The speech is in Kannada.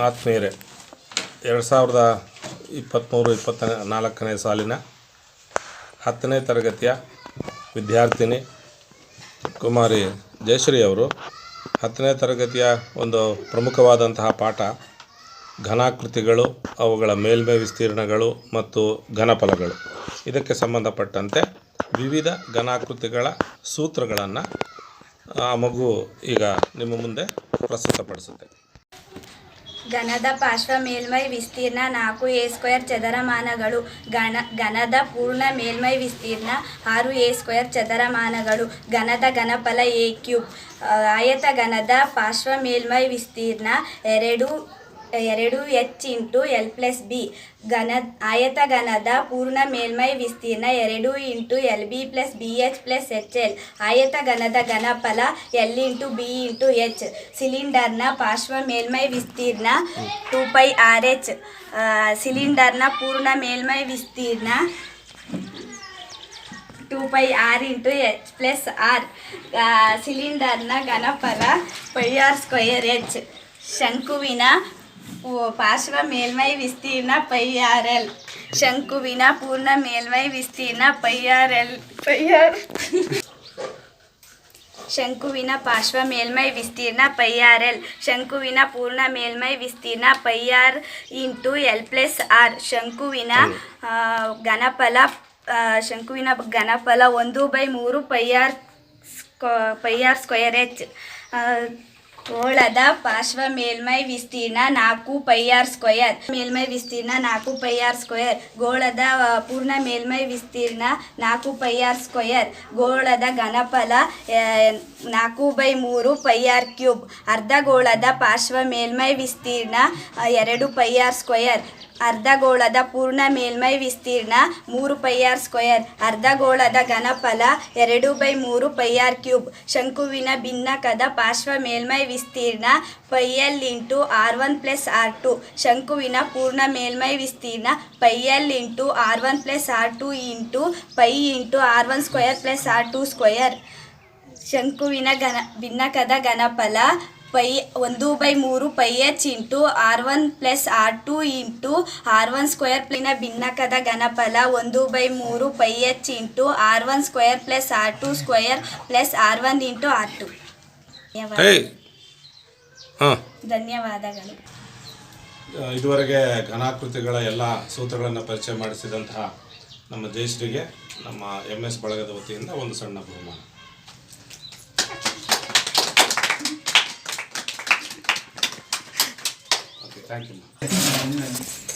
ಆತ್ಮೀಯರೇ, ಎರಡು ಸಾವಿರದ ಇಪ್ಪತ್ತ್ಮೂರು ಇಪ್ಪತ್ತ ನಾಲ್ಕನೇ ಸಾಲಿನ ಹತ್ತನೇ ತರಗತಿಯ ವಿದ್ಯಾರ್ಥಿನಿ ಕುಮಾರಿ ಜಯಶ್ರೀ ಅವರು, ಹತ್ತನೇ ತರಗತಿಯ ಒಂದು ಪ್ರಮುಖವಾದಂತಹ ಪಾಠ, ಘನಾಕೃತಿಗಳು, ಅವುಗಳ ಮೇಲ್ಮೈ ವಿಸ್ತೀರ್ಣಗಳು ಮತ್ತು ಘನಫಲಗಳು. ಇದಕ್ಕೆ ಸಂಬಂಧಪಟ್ಟಂತೆ ವಿವಿಧ ಘನಾಕೃತಿಗಳ ಸೂತ್ರಗಳನ್ನು, ಆ ಮಗು ಈಗ ನಿಮ್ಮ ಮುಂದೆ ಪ್ರಸ್ತುತಪಡಿಸುತ್ತೆ ಘನದ ಪಾರ್ಶ್ವ ಮೇಲ್ಮೈ ವಿಸ್ತೀರ್ಣ ನಾಲ್ಕು ಎ ಸ್ಕ್ವೇರ್ ಚದರಮಾನಗಳು. ಘನ, ಘನದ ಪೂರ್ಣ ಮೇಲ್ಮೈ ವಿಸ್ತೀರ್ಣ ಆರು ಎ ಸ್ಕ್ವೇರ್ ಚದರಮಾನಗಳು. ಘನದ ಘನಫಲ ಎ ಕ್ಯೂಬ್. ಆಯತ ಘನದ ಪಾರ್ಶ್ವ ಮೇಲ್ಮೈ ವಿಸ್ತೀರ್ಣ ಎರಡು ಎರಡು H into L plus B. ಘನ, ಆಯತ ಘನದ ಪೂರ್ಣ ಮೇಲ್ಮೈ ವಿಸ್ತೀರ್ಣ ಎರಡು into L B plus B H plus H L. ಆಯತ ಘನದ ಘನಫಲ L into B into H. ಸಿಲಿಂಡರ್ನ ಪಾರ್ಶ್ವ ಮೇಲ್ಮೈ ವಿಸ್ತೀರ್ಣ ಟು ಪೈ ಆರ್ ಎಚ್. ಸಿಲಿಂಡರ್ನ ಪೂರ್ಣ ಮೇಲ್ಮೈ ವಿಸ್ತೀರ್ಣ two pi R into H plus R. ಸಿಲಿಂಡರ್ನ ಘನಫಲ ಪೈ ಆರ್ ಸ್ಕ್ವಯರ್ ಎಚ್. ಶಂಕುವಿನ ಪಾರ್ಶ್ವ ಮೇಲ್ಮೈ ವಿಸ್ತೀರ್ಣ ಪೈ ಆರ್ ಎಲ್. ಶಂಕುವಿನ ಪೂರ್ಣ ಮೇಲ್ಮೈ ವಿಸ್ತೀರ್ಣ pi R L. Pi R. ಶಂಕುವಿನ ಪಾರ್ಶ್ವ ಮೇಲ್ಮೈ ವಿಸ್ತೀರ್ಣ ಪೈ ಆರ್ ಎಲ್. ಶಂಕುವಿನ ಪೂರ್ಣ ಮೇಲ್ಮೈ ವಿಸ್ತೀರ್ಣ pi R into L plus R. ಶಂಕುವಿನ ಘನಫಲ ಶಂಕುವಿನ ಘನಫಲ ಒಂದು ಬೈ ಮೂರು pi R square pi R square H. ಗೋಳದ ಪಾರ್ಶ್ವ ಮೇಲ್ಮೈ ವಿಸ್ತೀರ್ಣ ನಾಲ್ಕು ಪೈ ಆರ್ ಸ್ಕ್ವಯರ್ ಮೇಲ್ಮೈ ವಿಸ್ತೀರ್ಣ ನಾಲ್ಕು ಪೈ ಆರ್ ಸ್ಕ್ವಯರ್ ಗೋಳದ ಪೂರ್ಣ ಮೇಲ್ಮೈ ವಿಸ್ತೀರ್ಣ ನಾಲ್ಕು ಪೈ ಆರ್ ಸ್ಕ್ವಯರ್ ಗೋಳದ ಘನಫಲ ನಾಲ್ಕು ಬೈ ಮೂರು ಪೈ ಆರ್ ಕ್ಯೂಬ್ ಅರ್ಧಗೋಳದ ಪಾರ್ಶ್ವ ಮೇಲ್ಮೈ ವಿಸ್ತೀರ್ಣ ಎರಡು ಪೈ ಆರ್ ಸ್ಕ್ವಯರ್ ಅರ್ಧಗೋಳದ ಪೂರ್ಣ ಮೇಲ್ಮೈ ವಿಸ್ತೀರ್ಣ ಮೂರು ಪೈ ಆರ್ ಸ್ಕ್ವಯರ್ ಅರ್ಧಗೋಳದ ಘನಫಲ ಎರಡು ಬೈ ಮೂರು ಪೈ ಆರ್ ಕ್ಯೂಬ್ ಶಂಕುವಿನ ಭಿನ್ನಕದ ಪಾರ್ಶ್ವ ಮೇಲ್ಮೈ ವಿಸ್ತೀರ್ಣ pi L into R one plus R two. ಶಂಕುವಿನ ಪೂರ್ಣ ಮೇಲ್ಮೈ ವಿಸ್ತೀರ್ಣ pi L into R one plus R two into pi into R one square plus R two square ಶಂಕುವಿನ ಘನ, ಭಿನ್ನಕದ ಘನಫಲ ಪೈ ಒಂದು ಬೈ ಮೂರು pi H into R one plus R two into R one square ಪ್ಲಿನ ಭಿನ್ನಕದ ಘನಫಲ ಒಂದು ಬೈ ಮೂರು pi H into R one square plus R two square plus R one into R two. ಧನ್ಯವಾದಗಳು. ಇದುವರೆಗೆ ಘನಾಕೃತಿಗಳ ಎಲ್ಲ ಸೂತ್ರಗಳನ್ನು ಪರಿಚಯ ಮಾಡಿಸಿದಂತಹ ನಮ್ಮ ಜಯಶ್ರೀಗೆ ನಮ್ಮ ಎಂ ಎಸ್ ಬಳಗದ ವತಿಯಿಂದ ಒಂದು ಸಣ್ಣ ಬಹುಮಾನ. Okay thank you